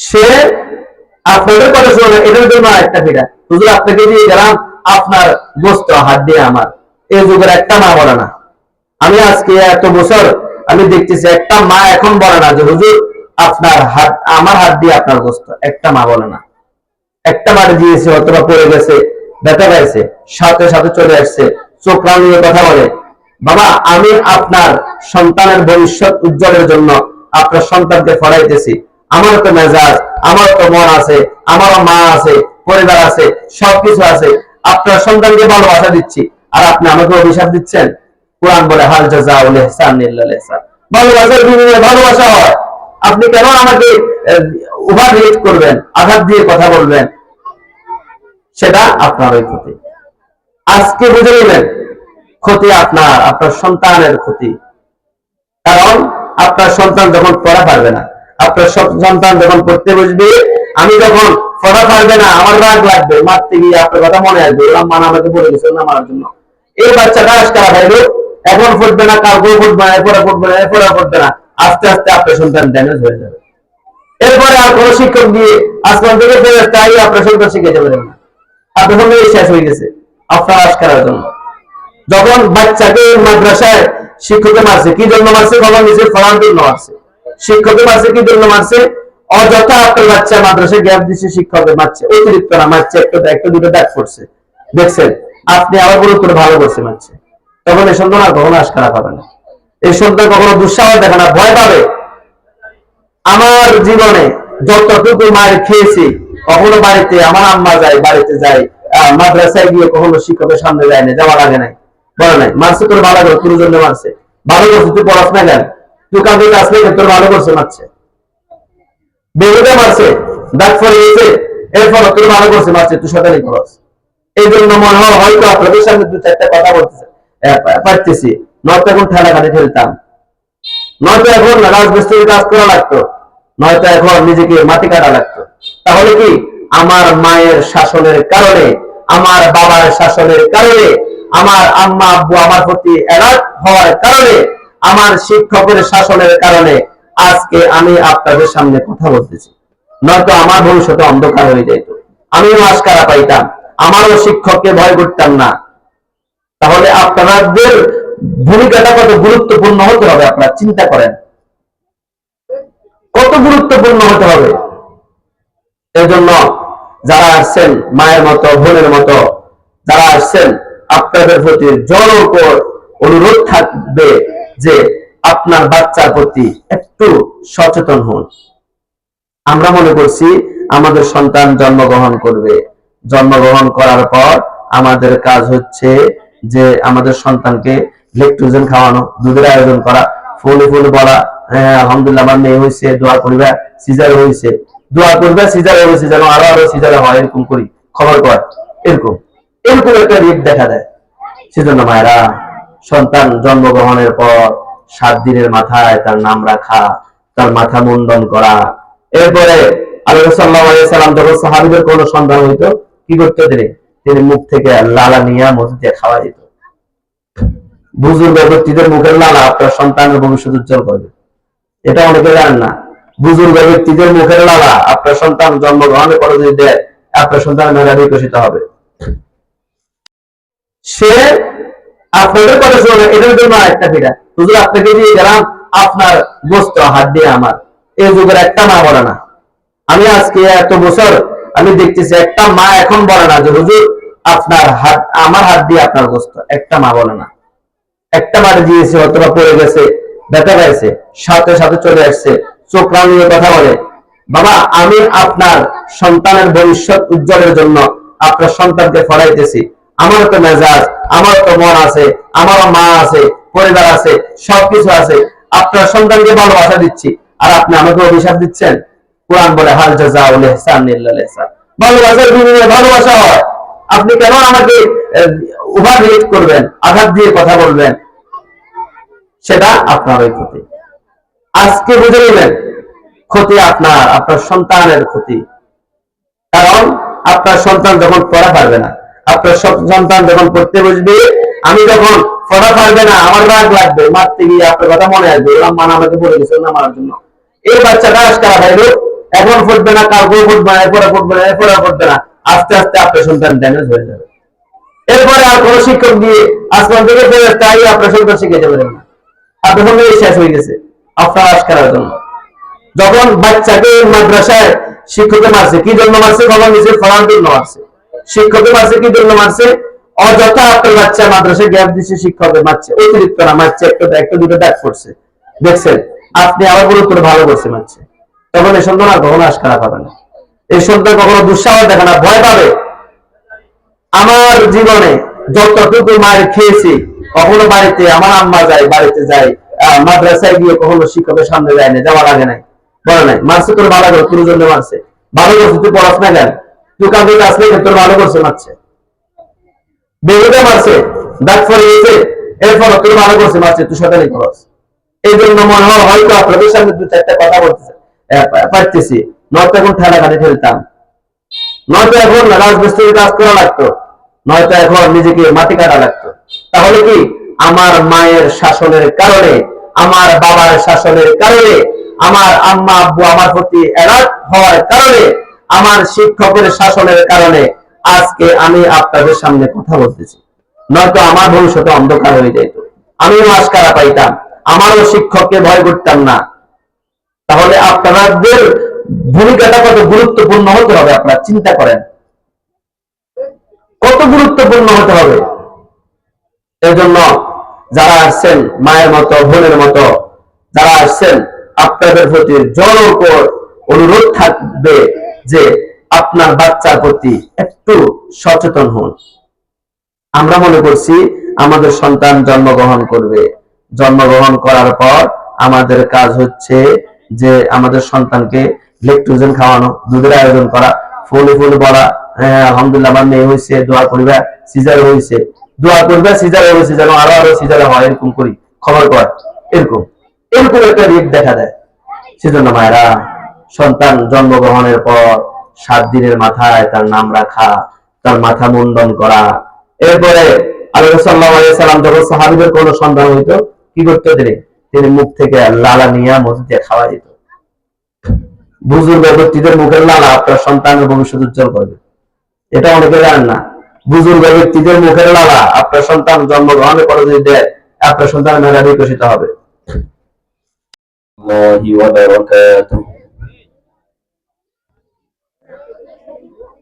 সে আপনাদের কথা শুনে এটার জন্য একটা ফিরা হুজুর, আপনাকে দিয়ে গেলাম, আপনার গোস্ত হাত দিয়ে আমার। এই যুগের একটা মা বলে না। আমি আজকে এত বছর আমি দেখতেছি, একটা মা এখন বলে না যে, হুজুর, আপনার হাত, আমার হাত দিয়ে আপনার গোস্ত। একটা মা বলে না। একটা বাড়ি দিয়েছে, অথবা পড়ে গেছে, ব্যথা পাইছে, সাথে সাথে চলে আসছে, চোখ রাঙিয়ে কথা বলে। বাবা, আমি আপনার সন্তানের ভবিষ্যৎ উজ্জ্বলের জন্য আপনার সন্তানকে ফলাইতেছি আমার তো মেজাজ, আমার তো মন আছে আমারও মা আছে, পরিবার আছে, সবকিছু আছে। আপনার সন্তানকে ভালোবাসা দিচ্ছি। আর আপনি আমাকে অভিশাপ দিচ্ছেন? কোরআন বলে, হাল জাজা উল ইহসান। ভালোবাসার বিনিময়ে ভালোবাসা হয়। আপনি কেন আমাকে ওভার রিয়েক্ট করবেন, আঘাত দিয়ে কথা বলবেন? সেটা আপনার ওই ক্ষতি। আজকে বুঝে নেবেন ক্ষতি আপনার আপনার সন্তানের ক্ষতি। কারণ আপনার সন্তান যখন পড়া পারবে না আপনার সব- সন্তান যখন পড়তে বসবে, আমি যখন পড়া পারবে না, আমার রাগ লাগবে, মারতে গিয়ে আপনার কথা মনে আসবে ওরা মান আমাকে বলে গেছে না মারার জন্য। এই বাচ্চাটা আজকাল ভাইলো, এখন ফুটবে না, কালকেও ফুটবে না, এরপরে ফুটবে না, এরপরে ফুটবে না, আস্তে আস্তে আপনার সন্তান ড্যামেজ হয়ে যাবে। এরপরে আর কোন শিক্ষক দিয়ে আসমান থেকে ফেরত তাই আপনার সন্তান শিখে যাবে না। আপনার সঙ্গে শেষ হয়ে গেছে আপনার আজকালের জন্য। যখন বাচ্চাকে মাদ্রাসায় শিক্ষকে মারছে, কি জন্য মারছে? খবর নিজের ফলার জন্য মারছে। শিক্ষকে মারছে কি জন্য মারছে? অযথা আপনার বাচ্চা মাদ্রাসায় গ্যাপ দিচ্ছে শিক্ষকের মারছে, অতিরিক্ত না মারছে, একটা একটা দুটো দাগ পড়ছে দেখছেন, আপনি আবার গুরুত্ব করে ভালো করছে, মারছে। তখন এই সন্তান আর কখনো আশকারা পাবে না। এই সন্তান কখনো দুঃসাহস দেখে না, ভয় পাবে। আমার জীবনে যতটুকু মার খেয়েছি, কখনো বাড়িতে আমার আম্মা যায়, বাড়িতে যায় মাদ্রাসায় গিয়ে কখনো শিক্ষকের সামনে যায় না, যাওয়া লাগে নাই। বলে নাই, মারছে তোর ভালো করে, তোর জন্য মারছে। ভালো করছে তুই পড়াশোনা গেল কাজ তোর ভালো করছে মারছে। মারছে এরপর তোর ভালো করছে মারছে তুই খরচ এই জন্য মনে হয়, হয়তো আপনাদের সামনে দু কথা বলতেছে। পারতেছি। নয়তো এখন ঠেলা কাটে ফেলতাম নয়তো এখন রাজমিস্ত্রির কাজ করা লাগতো। নয়তো এখন নিজেকে মাটি কাটা লাগতো। তাহলে কি? আমার মায়ের শাসনের কারণে, আমার বাবার শাসনের কারণে, আমার আম্মা আব্বু আমার প্রতি অ্যালার্ট হওয়ার কারণে আমার শিক্ষকের শাসনের কারণে আজকে আমি আপনাদের সামনে কথা বলতেছি। নয়তো আমার ভবিষ্যতে অন্ধকার হয়ে যেত। আমিও আশকারা পাইতাম, আমারও শিক্ষককে ভয় করতাম না। তাহলে আপনাদের ভূমিকাটা কত গুরুত্বপূর্ণ হতে হবে, আপনারা চিন্তা করেন। কত গুরুত্বপূর্ণ হতে হবে? এজন্য যারা আসছেন মায়ের মতো, বোনের মতো, যারা আসছেন, আপনাদের প্রতি জোর উপর অনুরোধ থাকবে। যে আপনার বাচ্চার প্রতি একটু সচেতন হন। আমরা মনে করছি আমাদের সন্তান জন্মগ্রহণ করবে। জন্মগ্রহণ করার পর আমাদের কাজ হচ্ছে যে আমাদের সন্তানকে লেকট্রোজেন খাওয়ানো, দুধের আয়োজন করা, ফুলে ফুলে বলা হ্যাঁ আলহামদুলিল্লাহ, আমার মেয়ে হয়েছে, দোয়া করবে, সিজার হয়েছে। দোয়া করবে, সিজার হয়েছে, যেন আরও আরও সিজার হয়, এরকম করি। খবর কর, এরকম। এরকম একটা রেট দেখা দেয়। সেজন্য মায়েরা সন্তান জন্মগ্রহণের পর সাত দিনের মাথায় তার নাম রাখা, তার মাথা মুন্ডন করা। এরপরে যখন সাহাবিদের কি তিনি? তিনি মুখ থেকে লালা নিয়ে দিয়ে খাওয়া দিত। বুজুর্গ ব্যক্তিদের মুখের লালা আপনার সন্তানের ভবিষ্যৎ উজ্জ্বল করবে। এটা অনেকে জানেন না। বুজুর্গ ব্যক্তিদের মুখের লালা আপনার সন্তান জন্মগ্রহণের পরে যদি দেয় আপনার সন্তান মেধা বিকশিত হবে। সে আপনাদের কথা শুনে এটার জন্য একটা ফিরা হুজুর, আপনাকে দিয়ে গেলাম, আপনার হাত দিয়ে আমার। যুগের একটা মা বলে না। আমি আজকে এত বছর আমি দেখতেছি, একটা মা এখন বলে না যে, হুজুর, আপনার হাত, আমার হাত দিয়ে আপনার একটা মা বলে না। একটা দিয়েছে, অথবা পড়ে গেছে, ব্যথা সাথে সাথে চলে আসছে, চোখ রাঙিয়ে কথা বলে। বাবা, আমি আপনার সন্তানের ভবিষ্যৎ উজ্জ্বলের জন্য আপনার সন্তানকে ফলাইতেছি আমারও তো মেজাজ আমারও তো মন আছে, আমারও মা আছে, পরিবার আছে, সবকিছু আছে। আপনার সন্তানকে ভালোবাসা দিচ্ছি। আর আপনি আমাকে অভিশাপ দিচ্ছেন? কোরআন বলে, হাল জাজা উল ইহসান ইল্লাল ইহসান। ভালোবাসার বিনিময়ে ভালোবাসা হয়। আপনি কেন আমাকে ওভার করবেন, আঘাত দিয়ে কথা বলবেন? সেটা আপনার ওই ক্ষতি। আজকে বুঝে নেবেন, ক্ষতি আপনার আপনার সন্তানের ক্ষতি। কারণ আপনার সন্তান যখন পড়া পারবে না আপনার সব- সন্তান যখন পড়তে বসবে, আমি যখন পড়া পারবে না, আমার রাগ লাগবে, মারতে গিয়ে আপনার কথা মনে আসবে মান আমাকে বলে গেছে না মারার জন্য। এই বাচ্চাটা আজকাল ভাইলো এখন ফুটবে না কালকেও ফুটবে না, এরপরে ফুটবে না, এরপরে ফুটবে না, আস্তে আস্তে আপনার সন্তান ড্যামেজ হয়ে যাবে। এরপরে আর কোন শিক্ষক দিয়ে আসমান থেকে ফেরত তাই আপনার সন্তান শিখে যাবে না। আপনার সঙ্গে শেষ হয়ে গেছে, আপনার আশ করার জন্য। যখন বাচ্চাকে মাদ্রাসায় শিক্ষকে মারছে, কি জন্য মারছে? বাবা নিজের পড়ার জন্য মারছে। শিক্ষকে মারছে কি জন্য মারছে? অযথা আপনার বাচ্চা মাদ্রাসায় গ্যাপ দিচ্ছে শিক্ষকের মারছে, অতিরিক্ত না, মারছে, একটা একটা দুটো দাগ পড়ছে দেখছেন, আপনি আবার গুরুত্ব করে ভালো করছে, মারছে। তখন এই সন্তান আর কখনো আশ খারাপ হবে না। এই সন্তান কখনো দুঃসাহস দেখে না, ভয় পাবে। আমার জীবনে যতটুকু মায়ের খেয়েছি, কখনো বাড়িতে আমার আম্মা যায়, বাড়িতে যায় মাদ্রাসায় গিয়ে কখনো শিক্ষকের সামনে যায় না, যাওয়া লাগে নাই। বলে নাই, মারছে তোর ভালো করে তোর জন্য মারছে। ভালো করছে, তুই পড়াশোনা কেন আসলে তোর ভালো করছে, মারছে। মারছে, দাগ এরপর তোর ভালো করছে, মারছে, তুই এই জন্য মনে হয় হয়তো আপনাদের সামনে দু চারটা কথা বলতেছে। পারতেছি। নয়তো এখন ঠেলা কাটে ফেলতাম। নয়তো এখন রাজমিস্ত্রির কাজ করা লাগতো। নয়তো এখন নিজেকে মাটি কাটা লাগতো। তাহলে কি? আমার মায়ের শাসনের কারণে, আমার বাবার শাসনের কারণে, আমার আম্মা, আব্বু, আমার প্রতি এলার্ট হওয়ার কারণে আমার শিক্ষকের শাসনের কারণে আজকে আমি আপনাদের সামনে কথা বলতেছি। নয়তো আমার ভবিষ্যতে অন্ধকার হয়ে যেত। আমিও আশকারা পাইতাম, আমারও শিক্ষককে ভয় করতাম না। তাহলে আপনাদের ভূমিকাটা কত গুরুত্বপূর্ণ হতে হবে আপনারা চিন্তা করেন। কত গুরুত্বপূর্ণ হতে হবে? এই জন্য যারা আসছেন মায়ের মতো, বোনের মতো, যারা আসছেন, আপনাদের প্রতি জন উপর অনুরোধ থাকবে। যে আপনার বাচ্চার প্রতি একটু সচেতন হন। আমরা মনে করছি আমাদের সন্তান জন্মগ্রহণ করবে। জন্মগ্রহণ করার পর আমাদের কাজ হচ্ছে যে আমাদের সন্তানকে লেকট্রোজেন খাওয়ানো, দুধের আয়োজন করা, ফুলে ফুলে বলা হ্যাঁ আলহামদুলিল্লাহ, আমার মেয়ে হয়েছে, দোয়া করবে সিজার হয়েছে। দোয়া করবে সিজার হয়েছে, যেন আরও আরও সিজার হয়, এরকম করি, খবর কর, এরকম। এরকম একটা রেট দেখা দেয়। সেজন্য মায়েরা সন্তান জন্মগ্রহণের পর সাত দিনের মাথায় তার নাম রাখা, তার মাথা মুন্ডন করা। এরপরে সাল্লাম যখন সাহাবিদের কোনো সন্তান হইতো, কি করতে তিনি? তিনি মুখ থেকে লালা নিয়ে মধু দিয়ে খাওয়া দিত। বুজুর্গ ব্যক্তিদের মুখের লালা আপনার সন্তানের ভবিষ্যৎ উজ্জ্বল করবে। এটা অনেকে জানেন না। বুজুর্গ ব্যক্তিদের মুখের লালা আপনার সন্তান জন্মগ্রহণের পরে যদি দেয়, আপনার সন্তান মেধা বিকশিত হবে।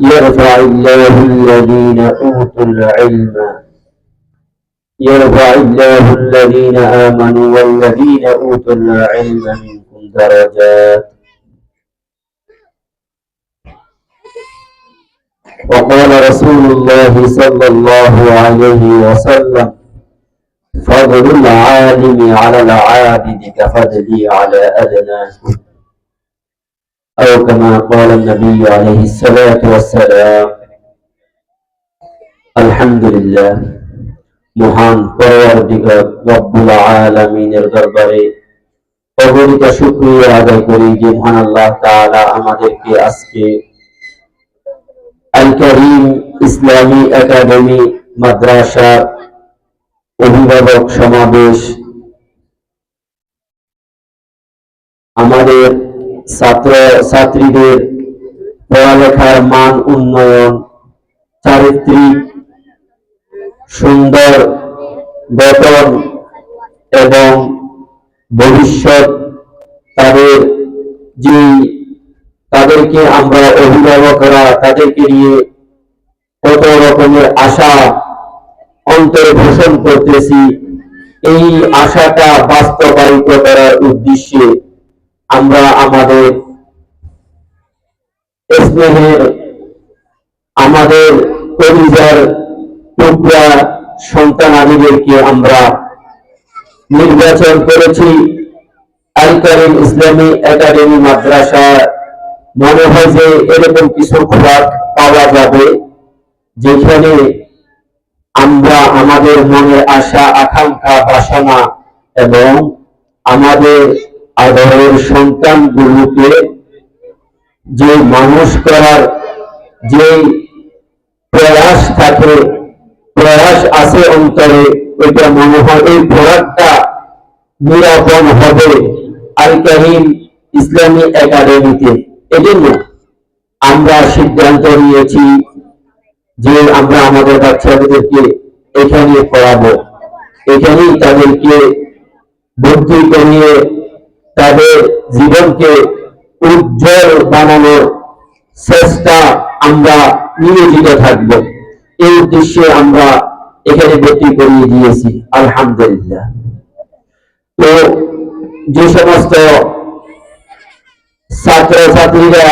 يرفع الله الذين أوتوا العلم. يرفع الله الذين آمنوا والذين أوتوا العلم منكم درجات. وقال رسول الله صلى الله عليه وسلم فضل العالم على العابد كفضلي على أدناكم أو كما قال النبي عليه الصلاة والسلام الحمد لله মহান পরবর্তীকার রব্বুল আলামিনের দরবারে অগণিত শুকরিয়া আদায় করি যে মহান আল্লাহ তাআলা আমাদেরকে আজকে আল করিম ইসলামী একাডেমি মাদ্রাসা অভিভাবক সমাবেশ আমাদের ছাত্র ছাত্রীদের পড়ালেখার মান উন্নয়ন, চারিত্রিক, সুন্দর বেতন এবং ভবিষ্যৎ তাদের যে তাদেরকে আমরা অভিভাবকরা তাদেরকে নিয়ে কত রকমের আশা অন্তরে করতেছি, এই আশাটা বাস্তবায়িত করার উদ্দেশ্যে আমরা আমাদের স্নেহের, আমাদের পরিবার টুকরা সন্তান আদিদেরকে আমরা নির্বাচন করেছি। আল ইসলামী একাডেমি মাদ্রাসা মনে হয় যে এরকম কিছু খোরাক পাওয়া যাবে, যেখানে আমরা আমাদের মনের আশা, আকাঙ্ক্ষা, বাসনা এবং আমাদের আদরের সন্তানগুলোকে যে মানুষ করার যে প্রয়াস থাকে, প্রয়াস আছে অন্তরে, এটা মনে হয় এই প্রয়াসটা নিরাপন হবে আল কাহিম ইসলামী একাডেমিতে। এজন্য আমরা সিদ্ধান্ত নিয়েছি যে আমরা আমাদের বাচ্চাদেরকে এখানে পড়াবো। এখানেই তাদেরকে বুদ্ধি করিয়ে তাদের জীবনকে উজ্জ্বল বানানোর চেষ্টা আমরা নিয়োজিত থাকব। এই উদ্দেশ্যে আমরা এখানে ভর্তি করিয়ে দিয়েছি, আলহামদুলিল্লাহ। তো যে সমস্ত ছাত্র ছাত্রীরা